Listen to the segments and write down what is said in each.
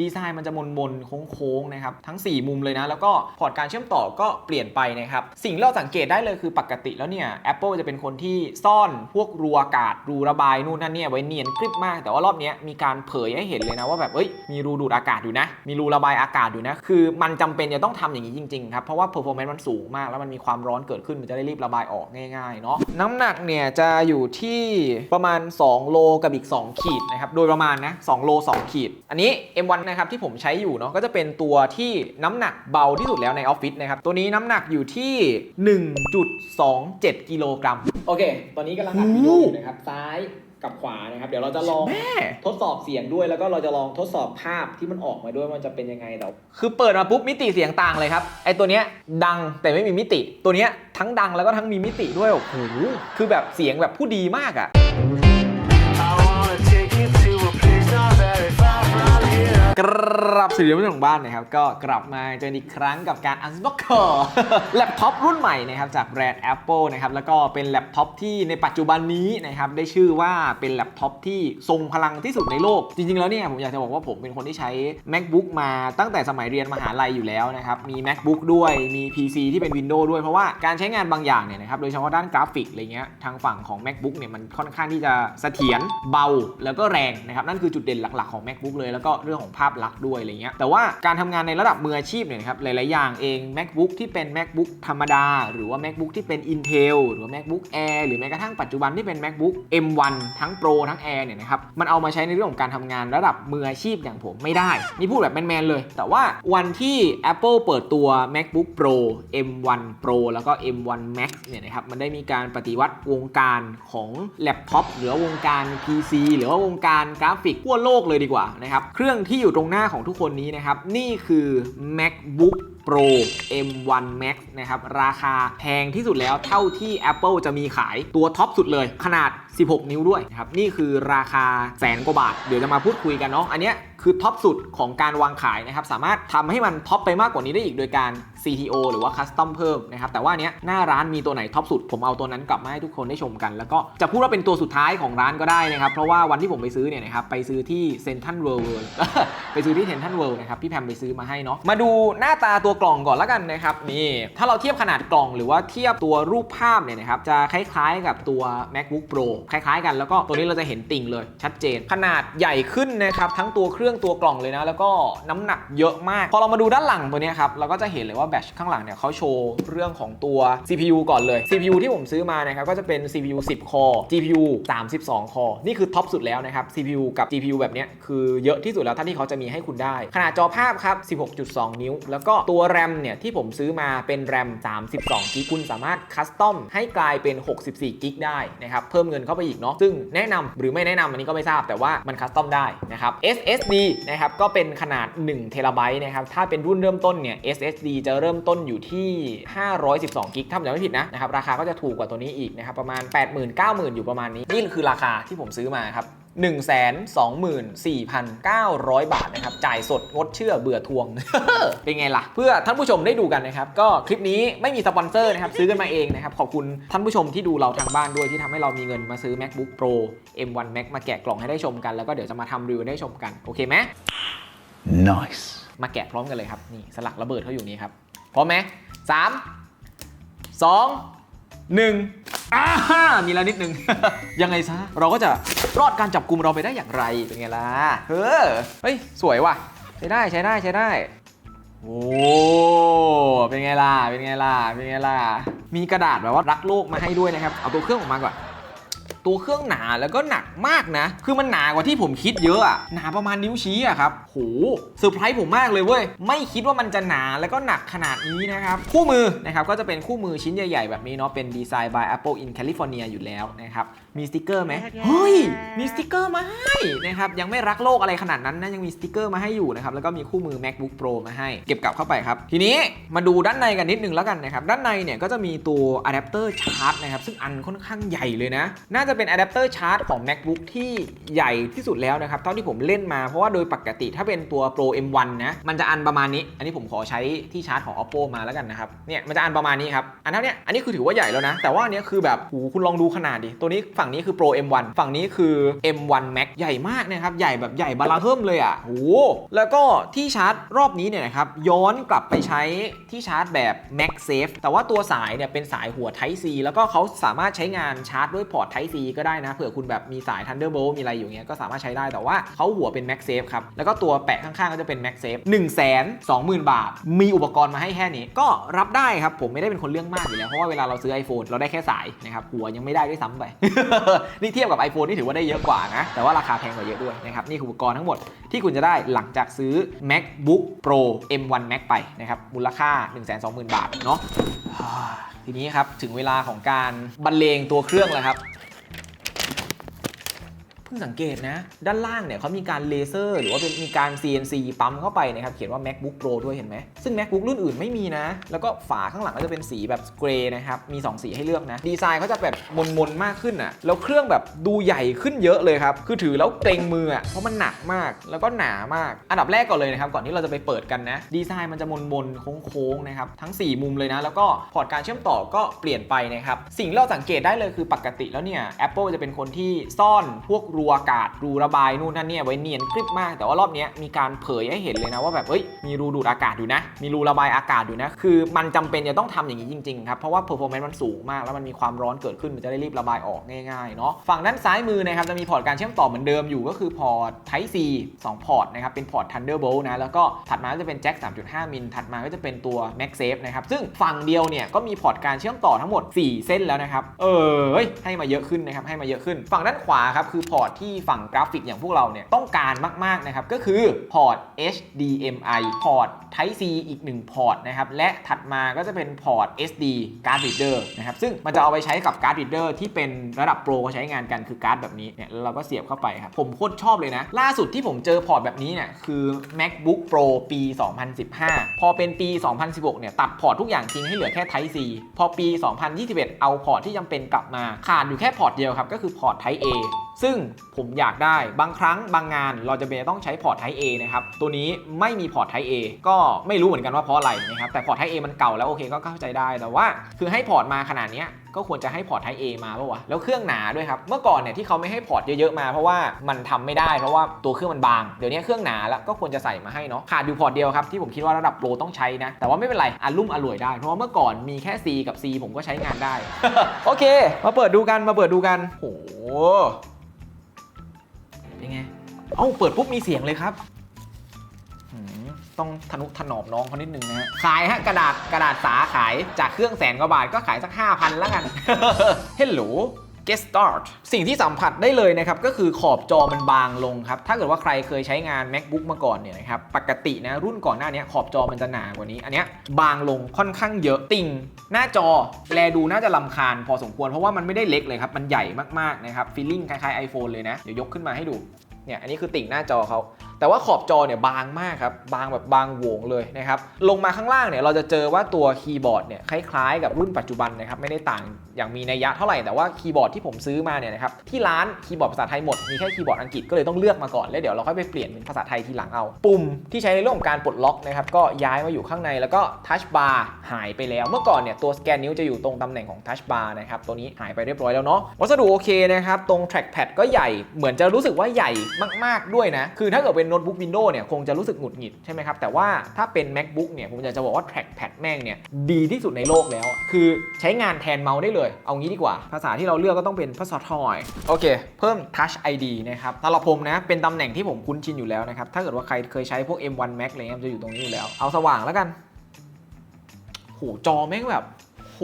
ดีไซน์มันจะมนมนๆโค้งๆนะครับทั้ง 4 มุมเลยนะ แล้วก็พอร์ตการเชื่อมต่อก็เปลี่ยนไปนะครับ สิ่งที่เราสังเกตได้เลยคือปกติแล้วเนี่ย Apple จะเป็นคนที่ซ่อนพวกรูอากาศรูระบายนู่นนั่นเนี่ยไว้เนียนกริบมาก แต่ว่ารอบนี้มีการเผยให้เห็นเลยนะว่าแบบเอ้ยมีรูดูดอากาศอยู่นะ มีรูระบายอากาศอยู่นะ คือมันจำเป็นจะต้องทำอย่างนี้จริงๆครับเพราะว่า performance มันสูงมาก แล้วมันมีความร้อนเกิดขึ้นมันจะได้รีบระบายออกง่ายๆเนาะน้ำหนักเนี่ยจะอยู่ที่ประมาณ 2 โลกับอีก 2 ขีดนะครับโดยประมาณนะ2โล 2 ขีด อันนี้ M1 นะครับที่ผมใช้อยู่เนาะก็จะเป็นตัวที่น้ำหนักเบาที่สุดแล้วในออฟฟิศนะครับตัวนี้น้ำหนักอยู่ที่ 1.27 กิโลกรัมโอเค ตอนนี้กำลังอัดวิดีโออยู่นะครับซ้ายกับขวานะครับ เดี๋ยวเราจะลองทดสอบเสียงด้วยแล้วก็เราจะลองทดสอบภาพที่มันออกมาด้วยว่ามันจะเป็นยังไงแต่คือเปิดมาปุ๊บมิติเสียงต่างเลยครับไอตัวเนี้ยดังแต่ไม่มีมิติ ตัวเนี้ยทั้งดังแล้วก็ทั้งมีมิติด้วยโอ้โหคือแบบเสียงแบบผู้ดีมากอะ I กรับสวัสดีท่านผู้ชมทางบ้านนะครับ ก็กลับมาเจออีกครั้งกับการ Unboxer แล็ปท็อปรุ่นใหม่นะครับ จากแบรนด์ Apple นะครับ แล้วก็เป็นแล็ปท็อปที่ในปัจจุบันนี้นะครับ ได้ชื่อว่าเป็นแล็ปท็อปที่ทรงพลังที่สุดในโลก จริง ๆ แล้วเนี่ย ผมอยากจะบอกว่าผมเป็นคนที่ใช้ MacBook มาตั้งแต่สมัยเรียนมหาลัยอยู่แล้วนะครับ มี MacBook ด้วยมี PC ที่เป็น Windows ด้วยเพราะว่าการใช้งานบางอย่างเนี่ยนะครับโดยเฉพาะด้านกราฟิกอะไรเงี้ยทางฝั่งของ MacBook เนี่ยมันค่อนข้างที่จะเสถียรเบาแล้วก็แรงนะครับนั่นคือจุดเด่นหลักๆของ MacBook เลยแล้วก็เรื่องของภาพลักษณ์ด้วยอะไรเงี้ยแต่ว่าการทำงานในระดับมืออาชีพเนี่ยนะครับหลาย ๆ อย่างเอง MacBook ที่เป็น MacBook ธรรมดา หรือว่า MacBook ที่เป็น Intel หรือ MacBook Air หรือแม้กระทั่งปัจจุบันที่เป็น MacBook M1 ทั้ง Pro ทั้ง Air เนี่ยนะครับมันเอามาใช้ในเรื่องของการทำงานระดับมืออาชีพอย่างผมไม่ได้ นี่พูดแบบแมน ๆ เลย แต่ว่าวันที่ Apple เปิดตัว MacBook Pro M1 Pro แล้วก็ M1 Max เนี่ยนะครับมันได้มีการปฏิวัติวงการของแล็ปท็อปหรือว่าวงการ PC หรือว่าวงการกราฟิกทั่วโลกเลยดีกว่านะครับเครื่องที่อยู่ตรงหน้าของทุกคนนี้นะครับ นี่คือ MacBook Pro M1 Max นะครับ ราคาแพงที่สุดแล้วเท่าที่ Apple จะมีขายตัวท็อปสุดเลย ขนาด 16 นิ้วด้วยนะครับ นี่คือราคาแสนกว่าบาท เดี๋ยวจะมาพูดคุยกันเนาะอันเนี้ยคือท็อปสุดของการวางขายนะครับ สามารถทำให้มันท็อปไปมากกว่านี้ได้อีกโดยการ CTO หรือว่า Custom เพิ่มนะครับแต่ว่าเนี้ยหน้าร้านมีตัวไหนท็อปสุด ผมเอาตัวนั้นกลับมาให้ทุกคนได้ชมกัน แล้วก็จะพูดว่าเป็นตัวสุดท้ายของร้านก็ได้นะครับ เพราะว่าวันที่ผมไปซื้อเนี่ยนะครับไปซื้อที่เซนทันเวิลด์ไปซื้อที่เซนทันเวิลด์นะครับพี่แพมไปซื้อมาให้เนาะมาดูหน้าตาตัวกล่องก่อนแล้วกันนะครับนี่ถ้าเราเทียบขนาดกล่องหรือว่าเทียบตัวรูปภาพเนี่ยนะครับจะคล้าย ๆ กับตัว MacBook Pro คล้าย ๆ กันแล้วก็ตัวนี้เราจะเห็นติ่งเลยชัดเจน ขนาดใหญ่ขึ้นนะครับทั้งตัวเครื่องตัวกล่องเลยนะ แล้วก็น้ำหนักเยอะมาก พอเรามาดูด้านหลังตัวนี้ครับเราก็จะเห็นเลยว่าแบตข้างหลังเนี่ยเขาโชว์เรื่องของตัว CPU ก่อนเลย CPU ที่ผมซื้อมานะครับก็จะเป็น CPU 10คอ GPU 32คอนี่คือท็อปสุดแล้วนะครับ CPU กับ GPU แบบเนี้ยคือเยอะที่สุดแล้วท่านที่เขาจะมีให้คุณได้ ขนาดจอภาพครับ 16.2 นิ้ว แล้วก็ตัว RAM เนี่ยที่ผมซื้อมาเป็น RAM 32กิกคุณสามารถคัสตอมให้กลายเป็น 64กิกได้นะครับเพิ่มเงินเข้าไปอีกเนาะซึ่งแนะนำหรือไม่แนะนำอันนี้ก็ไม่ทราบแต่ว่ามันคัสตอมได้นะครับ SSD นะครับก็เป็นขนาด1เทราไบต์นะครับถ้าเป็นรุ่นเริ่มต้นเนี่ย SSD จะเริ่มต้นอยู่ที่ 512 กิกถ้าผมจำไม่ผิดนะนะครับราคาก็จะถูกกว่าตัวนี้อีกนะครับประมาณ 80,000 90,000 อยู่ประมาณนี้ นี่คือราคาที่ผมซื้อมาครับ124,900 บาทนะครับ จ่ายสดงดเชื่อเบื่อทวง เป็นไงล่ะ เพื่อท่านผู้ชมได้ดูกันนะครับ ก็คลิปนี้ไม่มีสปอนเซอร์นะครับ ซื้อกันมาเองนะครับ ขอบคุณท่านผู้ชมที่ดูเราทางบ้านด้วยที่ทำให้เรามีเงินมาซื้อ MacBook Pro M1 Max มาแกะกล่องให้ได้ชมกัน แล้วก็เดี๋ยวจะมาทำรีวิวได้ชมกัน โอเคไหม Nice. มาแกะพร้อมกันเลยครับ นี่สลักระเบิดเขาอยู่นี่ครับ พร้อมไหมสามสองหนึ่งอ่าฮ่ามีแล้วนิดนึง ยังไงซะ เราก็จะรอดการจับกลุ่มเราไปได้อย่างไร เป็นไงล่ะ เออ เฮ้ย สวยว่ะ ใช้ได้ใช้ได้ใช้ได้ โอ้ เป็นไงล่ะ เป็นไงล่ะ เป็นไงล่ะ มีกระดาษแบบว่ารักโลกมาให้ด้วยนะครับ เอาตัวเครื่องออกมาก่อน ตัวเครื่องหนาแล้วก็หนักมากนะ คือมันหนากว่าที่ผมคิดเยอะอะหนาประมาณนิ้วชี้อะครับโหเซอร์ไพรส์ผมมากเลยเว้ย ไม่คิดว่ามันจะหนาแล้วก็หนักขนาดนี้นะครับ คู่มือนะครับก็จะเป็นคู่มือชิ้นใหญ่ ๆ แบบนี้เนาะ เป็นดีไซน์ by Apple in California อยู่แล้วนะครับ มีสติกเกอร์ไหมเฮ้ย มีสติกเกอร์มาให้นะครับ ยังไม่รักโลกอะไรขนาดนั้นนะ ยังมีสติกเกอร์มาให้อยู่นะครับ แล้วก็มีคู่มือ MacBook Pro มาให้ เก็บกลับเข้าไปครับ ทีนี้มาดูด้านในกันนิดนึงแล้วกันนะครับ ด้านในเนี่ยก็จะมีตัวอะแดปเตอร์ชาร์จนะครับ ซึ่งอันค่อนข้างใหญ่เลยนะ น่าจะเป็นอะแดปเตอร์ชาร์จของ MacBook ที่ใหญ่ที่สุดแล้วนะครับ เท่าที่ผมเล่นมาเพราะว่าโดยปกติถ้าเป็นตัว Pro M1 นะ มันจะอันประมาณนี้ อันนี้ผมขอใช้ที่ชาร์จของ Oppo มาแล้วกันนะครับ เนี่ยมันจะอันประมาณนี้ครับ อันเท่านี้อันนี้คือถือว่าใหญ่แล้วนะ แต่ว่าอันนี้คือแบบหูคุณลองดูขนาดดิ ตัวนี้ฝั่งนี้คือ Pro M1 ฝั่งนี้คือ M1 Max ใหญ่มากนะครับ ใหญ่แบบใหญ่บาลาเฮิมเลยอะโอ้แล้วก็ที่ชาร์จรอบนี้เนี่ยนะครับย้อนกลับไปใช้ที่ชาร์จแบบ MagSafe แต่ว่าตัวสายเนี่ยเป็นสายหัว Type C แล้วก็เขาสามารถใช้งานชาร์จด้วยพอร์ต Type C ก็ได้นะ เผื่อคุณแบบมีสาย Thunderbolt มีอะไรอยู่เงี้ยก็สามารถใช้ได้แต่ว่าเขาหัวเป็น MagSafe ครับ แล้วก็ตัวแปะข้างๆ ก็จะเป็น MagSafe 1 2 0 0 0 0 บาท มีอุปกรณ์มาให้แค่นี้ ก็รับได้ครับ ผมไม่ได้เป็นคนเรื่องมากอยู่แล้ว เพราะว่าเวลาเราซื้อ iPhone เราได้แค่สายนะครับหัวยังไม่ได้ด้วยซ้ำไป นี่เทียบกับ iPhone นี่ถือว่าได้เยอะกว่านะ แต่ว่าราคาแพงกว่าเยอะด้วยนะครับนี่ออุปกรณ์ทั้งหมดที่คุณจะได้หลังจากซื้อ MacBook Pro M1 Max ไปนะครับมูลค่า 120,000 บาทเนาะทีนี้ครับถึงเวลาของการบรรเลงตัวเครื่องแล้วครับ สังเกตนะ ด้านล่างเนี่ยเขามีการเลเซอร์หรือว่าเป็นมีการ CNC ปั๊มเข้าไปนะครับ เขียนว่า MacBook Pro ด้วยเห็นไหม ซึ่ง MacBook รุ่นอื่นไม่มีนะ แล้วก็ฝาข้างหลังก็จะเป็นสีแบบเกรย์นะครับ มี 2 สีให้เลือกนะ ดีไซน์เขาจะแบบมนๆมากขึ้นอะ แล้วเครื่องแบบดูใหญ่ขึ้นเยอะเลยครับ คือถือแล้วเกรงมืออะ เพราะมันหนักมาก แล้วก็หนามาก อันดับแรกก่อนเลยนะครับ ก่อนที่เราจะไปเปิดกันนะ ดีไซน์มันจะมนๆโค้งๆนะครับ ทั้ง 4 มุมเลยนะ แล้วก็พอร์ตการเชื่อมต่อก็เปลี่ยนไปนะครับ สิ่งที่เราสังเกตได้เลยคือปกติแล้วเนี่ย Apple จะเป็นคนที่ซ่อนพวกรูอากาศรูระบายนู่นนั่นเนี่ยไว้เนียนกริบมาก แต่ว่ารอบนี้มีการเผยให้เห็นเลยนะว่าแบบเอ้ยมีรูดูดอากาศอยู่นะ มีรูระบายอากาศอยู่นะ คือมันจำเป็นจะต้องทำอย่างนี้จริงๆครับเพราะว่า performance มันสูงมาก แล้วมันมีความร้อนเกิดขึ้นมันจะได้รีบระบายออกง่ายๆเนาะฝั่งด้านซ้ายมือนะครับจะมีพอร์ตการเชื่อมต่อเหมือนเดิมอยู่ก็คือพอร์ต Type C 2 พอร์ตนะครับเป็นพอร์ต Thunderbolt นะแล้วก็ถัดมาก็จะเป็นแจ็ค3.5 มิลถัดมาก็จะเป็นตัว MagSafe นะครับซึ่งฝั่งเดียวเนี่ยก็มีพอร์ตการเชื่อมต่อทั้งหมด 4 เส้นแล้วนะครับเออให้มาเยอะขึ้นนะครับให้มาเยอะขึ้น ฝั่งด้านขวาครับคือพอร์ตที่ฝั่งกราฟิกอย่างพวกเราเนี่ยต้องการมาก ๆ นะครับ ก็คือพอร์ต HDMI พอร์ต Type C อีก 1 พอร์ตนะครับ และถัดมาก็จะเป็นพอร์ต SD card reader นะครับ ซึ่งมันจะเอาไปใช้กับ card reader ที่เป็นระดับโปรเขาใช้งานกันคือการ์ดแบบนี้เนี่ยแล้วเราก็เสียบเข้าไปครับ ผมโคตรชอบเลยนะ ล่าสุดที่ผมเจอพอร์ตแบบนี้เนี่ยคือ MacBook Pro ปี 2015 พอเป็นปี 2016 เนี่ยตัดพอร์ตทุกอย่างทิ้งให้เหลือแค่ Type C พอปี 2021 เอาพอร์ตที่จำเป็นกลับมาขาดอยู่แค่พอร์ตเดียวครับก็คือพอร์ต Type A ซึ่งผมอยากได้บางครั้งบางงานเราจะเป็นต้องใช้พอร์ต Type A นะครับ ตัวนี้ไม่มีพอร์ต Type A ก็ไม่รู้เหมือนกันว่าเพราะอะไรนะครับ แต่พอร์ต Type A มันเก่าแล้วโอเคก็เข้าใจได้ แต่ว่าคือให้พอร์ตมาขนาดนี้ก็ควรจะให้พอร์ต Type A มาปะวะ แล้วเครื่องหนาด้วยครับ เมื่อก่อนเนี่ยที่เขาไม่ให้พอร์ตเยอะๆมาเพราะว่ามันทำไม่ได้เพราะว่าตัวเครื่องมันบาง เดี๋ยวนี้เครื่องหนาแล้วก็ควรจะใส่มาให้เนาะ ขาดอยู่พอร์ตเดียวครับที่ผมคิดว่าระดับโปรต้องใช้นะ แต่ว่าไม่เป็นไรอารมุ่มอร่วยได้ เพราะว่าเมื่อก่อนมีแค่ C กับ C ผมก็ใช้งานได้ โอเค มาเปิดดูกัน มาเปิดดูกันโห เป็นไง เอ้า เปิดปุ๊บมีเสียงเลยครับหืมต้องทนุถนอมน้องเขานิดนึงนะฮะขายฮะกระดาษกระดาษสาขายจากเครื่องแสนกว่าบาทก็ขายสัก 5,000แล้วกัน Hello Get Start สิ่งที่สัมผัสได้เลยนะครับ ก็คือขอบจอมันบางลงครับ ถ้าเกิดว่าใครเคยใช้งาน MacBook มาก่อนเนี่ยนะครับ ปกตินะรุ่นก่อนหน้านี้ขอบจอมันจะหนากว่านี้ อันเนี้ยบางลงค่อนข้างเยอะติ่ง หน้าจอแลดูน่าจะลำคาญพอสมควรเพราะว่ามันไม่ได้เล็กเลยครับ มันใหญ่มากๆนะครับฟีลลิ่งคล้ายๆ iPhone เลยนะ เดี๋ยวยกขึ้นมาให้ดู เนี่ยอันนี้คือติ่งหน้าจอเขาแต่ว่าขอบจอเนี่ยบางมากครับบางแบบบางโหวงเลยนะครับลงมาข้างล่างเนี่ยเราจะเจอว่าตัวคีย์บอร์ดเนี่ยคล้ายๆ กับรุ่นปัจจุบันนะครับไม่ได้ต่างอย่างมีนัยยะเท่าไหร่แต่ว่าคีย์บอร์ดที่ผมซื้อมาเนี่ยนะครับที่ร้านคีย์บอร์ดภาษาไทยหมดมีแค่คีย์บอร์ดอังกฤษก็เลยต้องเลือกมาก่อนแล้วเดี๋ยวเราค่อยไปเปลี่ยนเป็นภาษาไทยทีหลังเอาปุ่มที่ใช้ในเรื่องของการปลดล็อกนะครับก็ย้ายมาอยู่ข้างในแล้วก็ทัชบาร์หายไปแล้วเมื่อก่อนเนี่ยตัวสแกนนิ้วจะอยู่ตรงตำแหน่งของทัชบาร์นะครับตัวนี้หายไปเรียบร้อยแล้วเนาะวัสดุโอเคนะครับตรง trackpad ก็ใหญ่เหมือนจะรู้สึกว่าใหญ่มาก ๆด้วยนะคือถ้าเกิดเป็นโน้ตบุ๊กวินโดว์เนี่ยคงจะรู้สึกหงุดหงิดใช่ไหมครับแต่ว่าถ้าเป็น macbook เนี่ยผมอยากจะบอกว่า trackpad แม่งเนี่ยดีที่สุดในโลกแล้ว คือใช้งานแทนเมาส์ได้เลย เอางี้ดีกว่า ภาษาที่เราเลือกก็ต้องเป็นภาษาไทยโอเค เพิ่ม touch id นะครับสำหรับผมนะเป็นตำแหน่งที่ผมคุ้นชินอยู่แล้วนะครับถ้าเกิดว่าใครเคยใช้พวก m1 max อะไรเงี้ยจะอยู่ตรงนี้อยู่แล้วเอาสว่างแล้วกันโหจอแม่งแบบ โห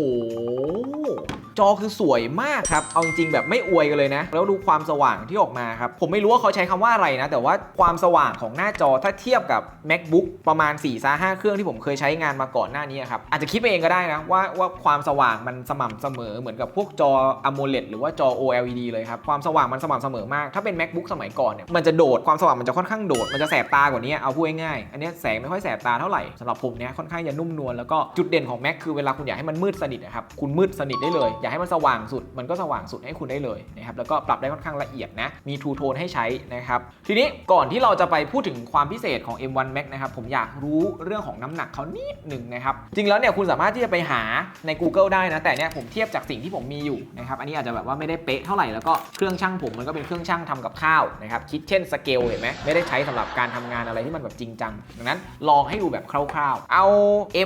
จอคือสวยมากครับ เอาจริงๆแบบไม่อวยกันเลยนะ แล้วดูความสว่างที่ออกมาครับ ผมไม่รู้ว่าเขาใช้คำว่าอะไรนะ แต่ว่าความสว่างของหน้าจอถ้าเทียบกับ macbook ประมาณ4ี่ซาห้าเครื่องที่ผมเคยใช้งานมาก่อนหน้านี้ครับ อาจจะคิดไปเองก็ได้นะว่าว่าความสว่างมันสม่ำเสมอเหมือนกับพวกจอ AMOLED หรือว่าจอ OLED เลยครับ ความสว่างมันสม่ำเสมอมาก ถ้าเป็น macbook สมัยก่อนเนี่ย มันจะโดด ความสว่างมันจะค่อนข้างโดด มันจะแสบตากว่านี้ เอาพูดง่ายๆ อันนี้แสงไม่ค่อยแสบตาเท่าไหร่สำหรับผมเนี่ยค่อนข้างจะนุ่มนวลแล้วก็จุดเด่นของ Mac คือเวลาคุณอยากให้มันมืดสนิทนะครับคุณมืดสนิทได้เลย อยากให้มันสว่างสุดมันก็สว่างสุดให้คุณได้เลยนะครับแล้วก็ปรับได้ค่อนข้างละเอียดนะมีทูโทนให้ใช้นะครับทีนี้ก่อนที่เราจะไปพูดถึงความพิเศษของ M1 Max นะครับผมอยากรู้เรื่องของน้ำหนักเขานิดหนึ่งนะครับจริงแล้วเนี่ยคุณสามารถที่จะไปหาใน Google ได้นะแต่เนี่ยผมเทียบจากสิ่งที่ผมมีอยู่นะครับอันนี้อาจจะแบบว่าไม่ได้เป๊ะเท่าไหร่แล้วก็เครื่องช่างผมมันก็เป็นเครื่องช่างทำกับข้าวนะครับคิดเช่นสเกลเห็นไหมไม่ได้ใช้สำหรับการทำงานอะไรที่มันแบบจริงจังดังนั้นลองให้ดูแบบคร่าวๆ เอา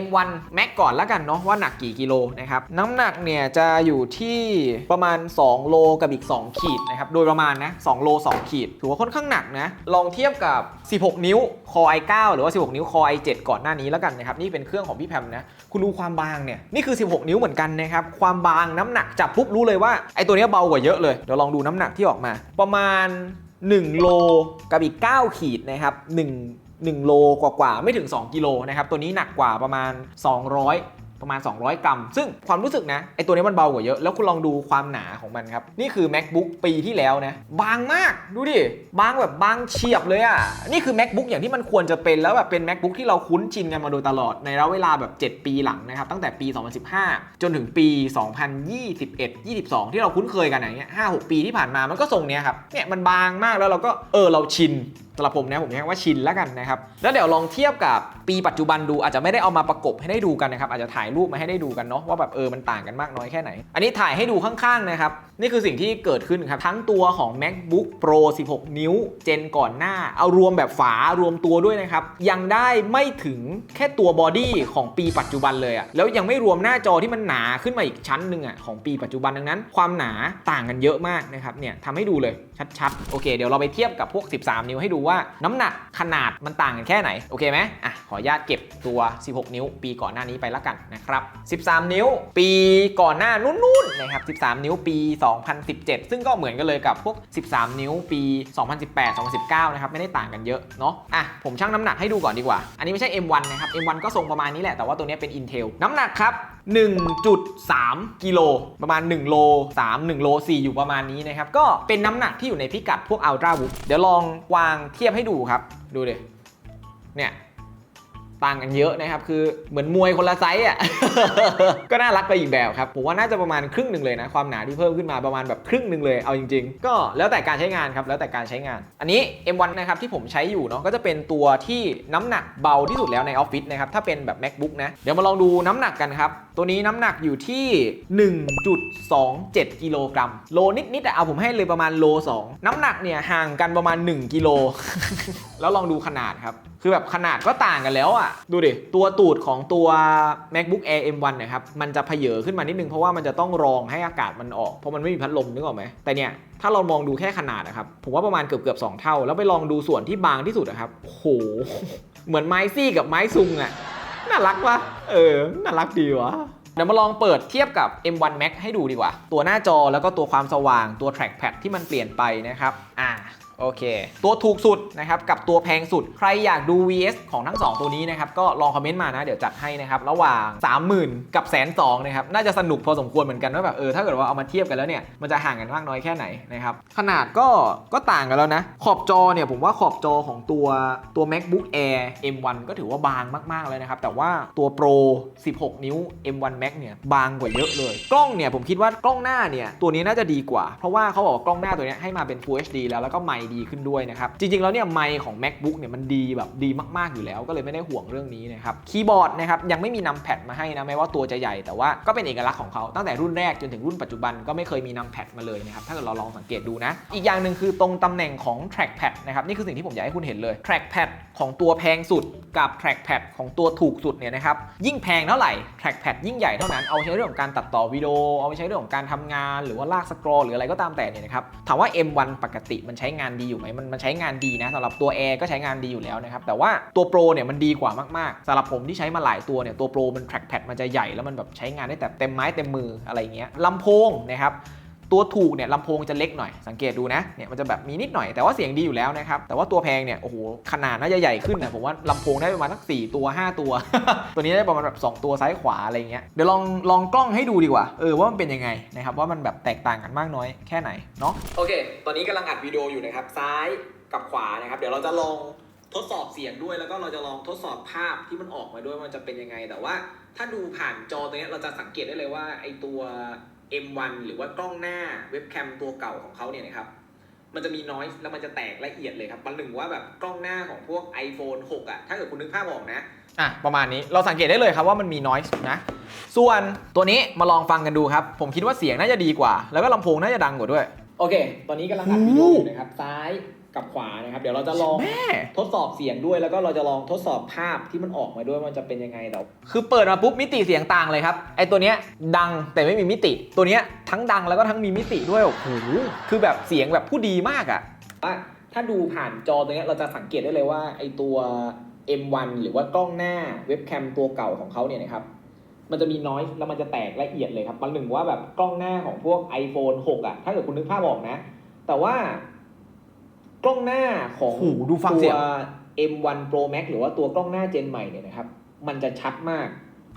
M1 Max ก่อนแล้วกันเนาะว่าหนักกี่กิโลนะครับน้ำหนักเนี่ยจะอยู่ที่ประมาณ 2 โลกับอีก 2 ขีดนะครับโดยประมาณนะ2โล 2 ขีด ถือว่าค่อนข้างหนักนะลองเทียบกับ 16 นิ้ว Core i9 หรือว่า 16 นิ้ว Core i7 ก่อนหน้านี้แล้วกันนะครับนี่เป็นเครื่องของพี่แพมนะคุณดูความบางเนี่ยนี่คือ 16 นิ้วเหมือนกันนะครับความบางน้ำหนักจับปุ๊บรู้เลยว่าไอตัวนี้เบากว่าเยอะเลยเดี๋ยวลองดูน้ำหนักที่ออกมา ประมาณ 1 โลกับอีก 9 ขีดนะครับ1 1โลกว่าๆไม่ถึง 2 กิโลนะครับ ตัวนี้หนักกว่าประมาณ 200 ประมาณ 200 กรัม ซึ่งความรู้สึกนะไอตัวนี้มันเบากว่าเยอะ แล้วคุณลองดูความหนาของมันครับ นี่คือ macbook ปีที่แล้วนะ บางมากดูดิ บางแบบบางเฉียบเลยอะ่ะ นี่คือ macbook อย่างที่มันควรจะเป็นแล้วแบบเป็น macbook ที่เราคุ้นชินกันมาโดยตลอดในระยะเวลาแบบ 7 ปีหลังนะครับ ตั้งแต่ปี 2015 จนถึงปี 2021 22 ที่เราคุ้นเคยกันอย่างเงี้ย5-6 ปีที่ผ่านมามันก็ทรงเนี้ยครับเนี่ยมันบางมากแล้วเราก็เออเราชิน สำหรับผมนะผมใช้คำว่าชินแล้วกันนะครับ แล้วเดี๋ยวลองเทียบกับปีปัจจุบันดูอาจจะไม่ได้เอามาประกบให้ได้ดูกันนะครับอาจจะถ่ายรูปมาให้ได้ดูกันเนาะว่าแบบเออมันต่างกันมากน้อยแค่ไหน อันนี้ถ่ายให้ดูข้างๆนะครับนี่คือสิ่งที่เกิดขึ้นครับ ทั้งตัวของ macbook pro 16 นิ้ว เจนก่อนหน้า เอารวมแบบฝารวมตัวด้วยนะครับ ยังได้ไม่ถึงแค่ตัวบอดี้ของปีปัจจุบันเลยอะแล้วยังไม่รวมหน้าจอที่มันหนาขึ้นมาอีกชั้นหนึ่งอะของปีปัจจุบันดังนั้น ความหนาต่างกันเยอะมากนะครับเนี่ยทำให้ดูเลยชัดๆโอเค เดี๋ยวเราไปเทียบกับพวก 13 นิ้วให้ดูว่าน้ำหนักขนาดมันต่างกันแค่ไหนโอเคไหมอะขออนุญาตเก็บตัว 16 นิ้ว ปีก่อนหน้านี้ไปละกันนะครับ 13 นิ้ว ปีก่อนหน้านู้นๆนะครับ 13 นิ้วปี2017 ซึ่งก็เหมือนกันเลยกับพวก 13 นิ้วปี 2018 2019 นะครับ ไม่ได้ต่างกันเยอะเนาะอะผมชั่งน้ำหนักให้ดูก่อนดีกว่า อันนี้ไม่ใช่ M1 นะครับ M1 ก็ทรงประมาณนี้แหละ แต่ว่าตัวนี้เป็น Intel น้ำหนักครับ 1.3 กิโลประมาณ 1 โล 3 1 โล 4 อยู่ประมาณนี้นะครับ ก็เป็นน้ำหนักที่อยู่ในพิกัดพวก Ultra Book เดี๋ยวลองวางเทียบให้ดูครับ ดูดิเนี่ย ต่างกันเยอะนะครับ คือเหมือนมวยคนละไซส์อะ ก็น่ารักไปอีกแบบครับ ผมว่าน่าจะประมาณครึ่งหนึ่งเลยนะ ความหนาที่เพิ่มขึ้นมาประมาณแบบครึ่งหนึ่งเลย เอาจริง ๆ ก็แล้วแต่การใช้งานครับ แล้วแต่การใช้งาน อันนี้ M1 นะครับที่ผมใช้อยู่เนาะ ก็จะเป็นตัวที่น้ำหนักเบาที่สุดแล้วในออฟฟิศนะครับ ถ้าเป็นแบบ macbook นะ เดี๋ยวมาลองดูน้ำหนักกันครับ ตัวนี้น้ำหนักอยู่ที่ 1.27 กิโลกรัม โลนิดๆอะเอาผมให้เลยประมาณโล 2 น้ำหนักเนี่ยห่างกันประมาณ 1 กิโล แล้วลองดูขนาดครับ คือแบบขนาดก็ต่างกันแล้วอะ ดูดิ ตัวตูดของตัว macbook air m1 นะครับ มันจะเพเยอขึ้นมานิดนึง เพราะว่ามันจะต้องรองให้อากาศมันออก เพราะมันไม่มีพัดลมนึกออกไหม แต่เนี่ย ถ้าเรามองดูแค่ขนาดนะครับ ผมว่าประมาณเกือบเกือบๆสองเท่า แล้วไปลองดูส่วนที่บางที่สุดนะครับโอ้โหเหมือนไม้ซี่กับไม้ซุงอะ น่ารักปะเออ น่ารักดีวะเดี๋ยวมาลองเปิดเทียบกับ M1 Max ให้ดูดีกว่า ตัวหน้าจอแล้วก็ตัวความสว่างตัว trackpad ที่มันเปลี่ยนไปนะครับ อ่า โอเค ตัวถูกสุดนะครับกับตัวแพงสุด ใครอยากดู VS ของทั้ง 2 ตัวนี้นะครับ ก็ลองคอมเมนต์มานะ เดี๋ยวจัดให้นะครับ ระหว่าง 30,000 กับแสนสองนะครับ น่าจะสนุกพอสมควรเหมือนกันว่าแบบเออถ้าเกิดว่าเอามาเทียบกันแล้วเนี่ย มันจะห่างกันมากน้อยแค่ไหนนะครับ ขนาดก็ก็ต่างกันแล้วนะ ขอบจอเนี่ยผมว่าขอบจอของตัวตัว macbook air m1 ก็ถือว่าบางมากๆเลยนะครับแต่ว่าตัว pro 16 นิ้ว m1 max เนี่ยบางกว่าเยอะเลย กล้องเนี่ยผมคิดว่ากล้องหน้าเนี่ยตัวนี้น่าจะดีกว่า เพราะว่าเขาบอกว่ากล้องหน้าตัวนี้ให้มาเป็น Full HD แล้วแล้วก็ไมคดีขึ้นด้วยนะครับ จริงๆ แล้วเนี่ยไมค์ของ macbook เนี่ยมันดีแบบดีมากๆอยู่แล้ว ก็เลยไม่ได้ห่วงเรื่องนี้นะครับคีย์บอร์ดนะครับยังไม่มีนำแพดมาให้นะแม้ว่าตัวจะใหญ่แต่ว่าก็เป็นเอกลักษณ์ของเขาตั้งแต่รุ่นแรกจนถึงรุ่นปัจจุบันก็ไม่เคยมีนำแพดมาเลยนะครับถ้าเกิดเราลองสังเกตดูนะ อีกอย่างหนึ่งคือตรงตำแหน่งของ trackpad นะครับนี่คือสิ่งที่ผมอยากให้คุณเห็นเลย trackpad ของตัวแพงสุดกับ trackpad ของตัวถูกสุดเนี่ยนะครับยิ่งแพงเท่าไหร่ trackpad ยิ่งใหญ่เท่านั้นเอาใช้เรื่องของการตัดต่อวิดีโอเอาไปใช้เรื่องของการทำงาน หรือว่าลากสกรอหรืออะไรก็ตามแต่เนี่ยนะครับถามว่า M1 ปกติมันใช้งานดีอยู่ไหมมันมันใช้งานดีนะสำหรับตัว Air ก็ใช้งานดีอยู่แล้วนะครับ แต่ว่าตัวโปรเนี่ยมันดีกว่ามากๆสำหรับผมที่ใช้มาหลายตัวเนี่ยตัวโปรมัน trackpad มันจะใหญ่แล้วมันแบบใช้งานได้แต่เต็มไม้เต็มมืออะไรเงี้ยลำโพงนะครับ ตัวถูกเนี่ยลำโพงจะเล็กหน่อยสังเกตดูนะเนี่ยมันจะแบบมีนิดหน่อยแต่ว่าเสียงดีอยู่แล้วนะครับแต่ว่าตัวแพงเนี่ยโอ้โหขนาดน่าจะใหญ่ขึ้นนะผมว่าลำโพงได้ประมาณสัก4ตัว 5 ตัว ตัวนี้ได้ประมาณแบบ2ตัวซ้ายขวาอะไรเงี้ยเดี๋ยวลองลองกล้องให้ดูดีกว่าเออว่ามันเป็นยังไงนะครับว่ามันแบบแตกต่างกันมากน้อยแค่ไหนเนาะโอเค ตอนนี้กำลังอัดวิดีโออยู่นะครับซ้ายกับขวานะครับเดี๋ยวเราจะลองทดสอบเสียงด้วยแล้วก็เราจะลองทดสอบภาพที่มันออกมาด้วยว่ามันจะเป็นยังไง แต่ว่าถ้าดูผ่านจอตัวนี้เราจะสังเกตได้เลยว่าไอตัว M1 หรือว่ากล้องหน้าเว็บแคมตัวเก่าของเขาเนี่ยนะครับ มันจะมีน้อยแล้วมันจะแตกละเอียดเลยครับมันหนึ่งว่าแบบกล้องหน้าของพวก iPhone 6อะ ถ้าเกิดคุณนึกภาพออกนะ อะ ประมาณนี้เราสังเกตได้เลยครับว่ามันมีน้อยนะ ส่วนตัวนี้มาลองฟังกันดูครับ ผมคิดว่าเสียงน่าจะดีกว่า แล้วก็ลำโพงน่าจะดังกว่าด้วย โอเค ตอนนี้กำลังอัดวิดีโออยู่นะครับ ซ้าย กับขวานะครับ เดี๋ยวเราจะลองทดสอบเสียงด้วยแล้วก็เราจะลองทดสอบภาพที่มันออกมาด้วยว่ามันจะเป็นยังไงแต่คือเปิดมาปุ๊บมิติเสียงต่างเลยครับไอตัวเนี้ยดังแต่ไม่มีมิติ ตัวเนี้ยทั้งดังแล้วก็ทั้งมีมิติด้วยโอ้โหคือแบบเสียงแบบผู้ดีมากอะ่ะถ้าดูผ่านจอตัวเนี้ยเราจะสังเกตได้เลยว่าไอตัว M1 หรือว่ากล้องหน้าเว็บแคมตัวเก่าของเขาเนี่ยนะครับมันจะมีน้อยแล้วมันจะแตกละเอียดเลยครับบางหนึ่งว่าแบบกล้องหน้าของพวก iPhone 6อะถ้าเกิดคุณนึกภาพออกนะ แต่ว่า กล้องหน้าของโอ้โหดูฟังเสียง ตัว M1 Pro Max หรือว่าตัวกล้องหน้าเจนใหม่เนี่ยนะครับ มันจะชัดมาก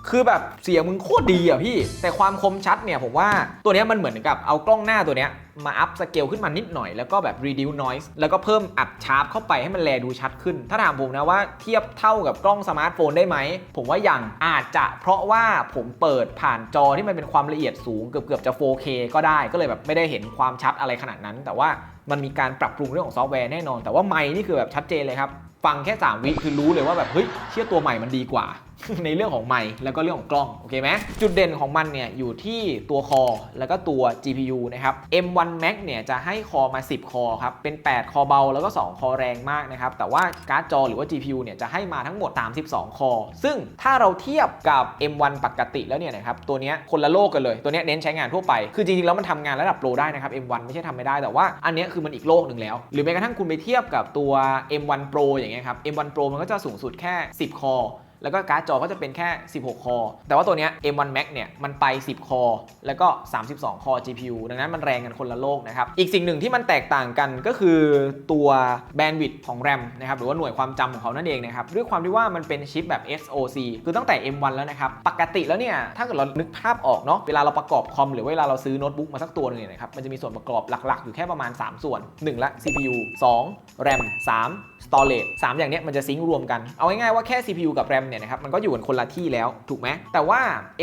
คือแบบเสียงมึงโคตรดีอะพี่ แต่ความคมชัดเนี่ยผมว่าตัวเนี้ยมันเหมือนกับเอากล้องหน้าตัวเนี้ยมาอัพสเกลขึ้นมานิดหน่อยแล้วก็แบบ reduce noise แล้วก็เพิ่มอัดชาร์ปเข้าไปให้มันแลดูชัดขึ้น ถ้าถามผมนะว่าเทียบเท่ากับกล้องสมาร์ทโฟนได้ไหม ผมว่ายังอาจจะเพราะว่าผมเปิดผ่านจอที่มันเป็นความละเอียดสูงเกือบเกือบๆจะ 4K ก็ได้ก็เลยแบบไม่ได้เห็นความชัดอะไรขนาดนั้น แต่ว่า มันมีการปรับปรุงเรื่องของซอฟต์แวร์แน่นอน แต่ว่าไมค์นี่คือแบบชัดเจนเลยครับ ฟังแค่ 3 วิคือรู้เลยว่าแบบเฮ้ยเชื่อตัวใหม่มันดีกว่า ในเรื่องของไมค์แล้วก็เรื่องของกล้องโอเคไหมจุดเด่นของมันเนี่ยอยู่ที่ตัวคอแล้วก็ตัว GPU นะครับ M1 Max เนี่ยจะให้คอมา 10 คอครับ เป็น 8 คอเบา แล้วก็ 2 คอแรงมากนะครับ แต่ว่าการ์ดจอหรือว่า GPU เนี่ยจะให้มาทั้งหมด 32 คอ ซึ่งถ้าเราเทียบกับ M1 ปกติแล้วเนี่ยนะครับ ตัวเนี้ยคนละโลกกันเลย ตัวเนี้ยเน้นใช้งานทั่วไป คือจริงๆ แล้วมันทำงานระดับโปรได้นะครับ M1 ไม่ใช่ทำไม่ได้ แต่ว่าอันเนี้ยคือมันอีกโลกหนึ่งแล้ว หรือแม้กระทั่งคุณไปเทียบกับตัว M1 Pro อย่างเงี้ยครับ M1 Pro มันก็จะสูงสุดแค่ 10 คอ แล้วก็การ์ดจอก็จะเป็นแค่ 16 คอ แต่ว่าตัวเนี้ย M1 Max เนี่ยมันไป 10 คอ แล้วก็ 32 คอ GPU ดังนั้นมันแรงกันคนละโลกนะครับ อีกสิ่งหนึ่งที่มันแตกต่างกันก็คือตัวแบนด์วิดต์ของ RAM นะครับหรือว่าหน่วยความจำของเขานั่นเองนะครับด้วยความที่ว่ามันเป็นชิปแบบ SoC คือตั้งแต่ M1 แล้วนะครับปกติแล้วเนี่ยถ้าเกิดเรานึกภาพออกเนาะเวลาเราประกอบคอมหรือเวลาเราซื้อโน้ตบุ๊กมาสักตัวหนึงเนี่ยนะครับมันจะมีส่วนประกอบหลักๆ อยู่แค่ประมาณ 3 ส่วน 1 ละ CPU 2 RAM 3 storage 3 อย่างเนี้ยมันจะซิงค์รวมกันเอาง่ายๆว่าแค่ CPU กับ RAM เนี่ยนะครับมันก็อยู่กันคนละที่แล้วถูกไหมแต่ว่า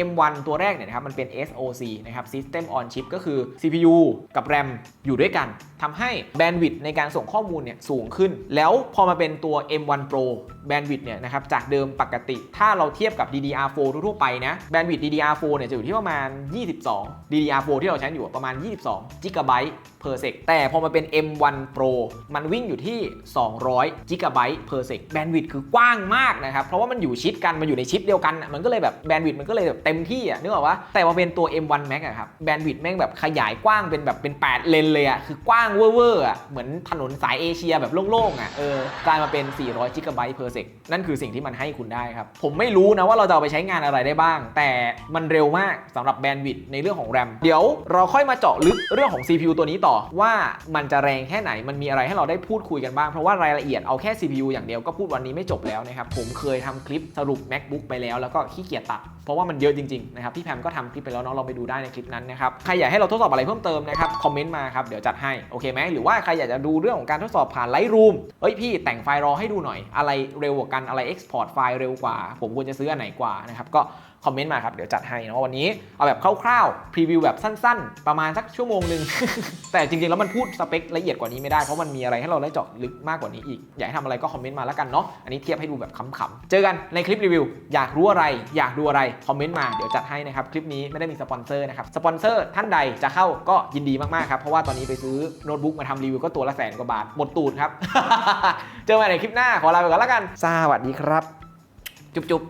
M1 ตัวแรกเนี่ยนะครับมันเป็น SoC นะครับ System on Chip ก็คือ CPU กับ RAM อยู่ด้วยกันทำให้แบนด์วิดต์ในการส่งข้อมูลเนี่ยสูงขึ้น แล้วพอมาเป็นตัว M1 Pro แบนด์วิดต์เนี่ยนะครับจากเดิมปกติ ถ้าเราเทียบกับ DDR4 ทั่วไปนะแบนด์วิดต์ DDR4 เนี่ยจะอยู่ที่ประมาณ 22 DDR4 ที่เราใช้อยู่ประมาณ 22 g b per sec แต่พอมาเป็น M1 Pro มันวิ่งอยู่ที่ 200 g b per sec แบนด์วิดต์คือกว้างมากนะครับ เพราะว่ามันอยู่ชิดกัน มันอยู่ในชิปเดียวกันอะมันก็เลยแบบแบนด์วิดต์มันก็เลยแบบเต็มที่อะนึกออกปะแต่พอเป็นตัว M1 Max อะครับแบนด์วิดต์แม่งแบบขยายกว้างเป็นแบบเป็น 8 เลนเลยอะคือกว้างเว่อร์อะเหมือนถนนสายเอเชียแบบโล่งๆอะเออกลายมาเป็น 400 g b per sec นั่นคือสิ่งที่มันให้คุณได้ครับผมไม่รู้นะว่าเราจะเอาไปใช้งานอะไรได้บ้าง แต่มันเร็วมากสำหรับแบนด์วิดต์ในเรื่องของ RAM เดี๋ยวเราค่อยมาเจาะลึกเรื่องของ CPU ตัวนี้ต่อว่ามันจะแรงแค่ไหนมันมีอะไรให้เราได้พูดคุยกันบ้าง เพราะว่ารายละเอียดเอาแค่ CPU อย่างเดียวก็พูดวันนี้ไม่จบแล้วนะครับ ผมเคยทำคลิปสรุป MacBook ไปแล้ว แล้วก็ขี้เกียจตัด เพราะว่ามันเยอะจริงๆนะครับพี่แพมก็ทำคลิปไปแล้วเนาะลองไปดูได้ในคลิปนั้นนะครับใครอยากให้เราทดสอบอะไรเพิ่มเติมนะครับคอมเมนต์มาครับเดี๋ยวจัดให้โอเคไหมหรือว่าใครอยากจะดูเรื่องของการทดสอบผ่าน Lightroom เฮ้ยพี่แต่งไฟล์รอให้ดูหน่อยอะไรเร็วกว่ากันอะไร Export ไฟล์เร็วกว่า ผมควรจะซื้ออันไหนกว่านะครับก็ คอมเมนต์มาครับ เดี๋ยวจัดให้นะวันนี้เอาแบบคร่าวๆพรีวิวแบบสั้นๆ ประมาณสักชั่วโมงหนึ่ง แต่จริงๆ แล้วมันพูดสเปคละเอียดกว่านี้ไม่ได้ เพราะมันมีอะไรให้เราได้เจาะลึกมากกว่านี้อีก อยากให้ทำอะไรก็คอมเมนต์มาแล้วกันเนาะอันนี้เทียบให้ดูแบบขำๆเจอกันในคลิปรีวิว อยากรู้อะไร อยากดูอะไรคอมเมนต์มาเดี๋ยวจัดให้นะครับคลิปนี้ไม่ได้มีสปอนเซอร์นะครับสปอนเซอร์ท่านใดจะเข้าก็ยินดีมากๆครับเพราะว่าตอนนี้ไปซื้อโน้ตบุ๊กมาทำรีวิวก็ตัวละแสนกว่าบาทหมดตูดครับ เจอกันในคลิปหน้าขอลาไปก่อนแล้วกันสวัสดีครับ จุ๊บ